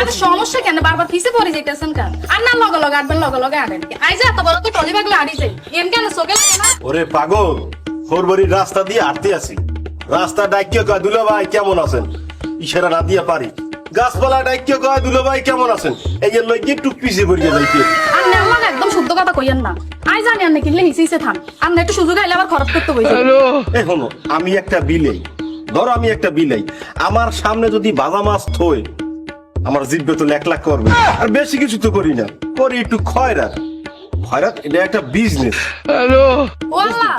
আরে সমস্যা কেন? বারবার কিসে পড়ে যাইতেছেন কেন? আর না লগে লগে আটবেন লগে লগে আনেন আই যা বড় তো টলি বাগলে আড়ি যাই। এম কেন সোকে লাগে না? ওরে পাগল রাস্তা দিয়ে আছি। রাস্তা কয় দুলো ভাই কেমন আছেন? ইশারা না দিয়ে পারি। গাছপালা কয় দুলো ভাই কেমন আছেন? এই যে লইকে একটু পিছিয়ে পড়িয়ে যাইতে। আর না একদম শুদ্ধ কথা কইয়েন না। আই জানি আর হিসে হিসে থান আর না একটু সুযোগ আইলে আবার খরচ করতে বইছে। এই হলো আমি একটা বিলেই। ধরো আমি একটা বিলাই। আমার সামনে যদি বাজা মাছ থই আমার জিব্বে তো এক লাখ করবে। আর বেশি কিছু তো করি না। করি একটু খয়রাত। খয়রাত এটা একটা বিজনেস ও আল্লাহ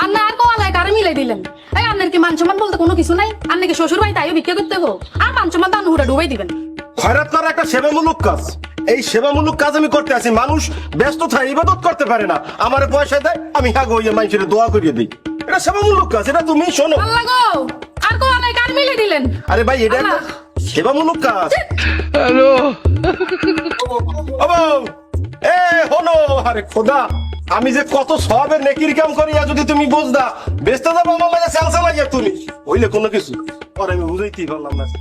আর আর কোয়ালায় কারে মিলাই দিলেন? এই আপনার কি মান সম্মান বলতে কোনো কিছু নাই? আর নাকি শ্বশুর বাড়ি তাইও ভিক্ষা করতে হো আর মান সম্মান দান হুড়া ডুবাই দিবেন। খয়রাত করা একটা সেবামূলক কাজ। এই সেবামূলক কাজ আমি করতে আছি মানুষ ব্যস্ত থাকে ইবাদত করতে পারে না। আমার পয়সা দেয় আমি হ্যাঁ ইয়ে মানুষের দোয়া করিয়ে দিই। এটা সেবামূলক কাজ এটা তুমি শোনো। আল্লাহ গো আর কোয়ালায় কার মিলাই দিলেন? আরে ভাই এটা। সেবামূলক কাজ। হ্যালো। এ হলো আরে খোদা আমি যে কত সবের নেকির কাম করি যদি তুমি বুঝদা বেস্ত যাব আমার মাঝে স্যালসা লাগিয়ে তুমি হইলে কোনো কিছু পরে আমি বুঝাইতেই পারলাম না।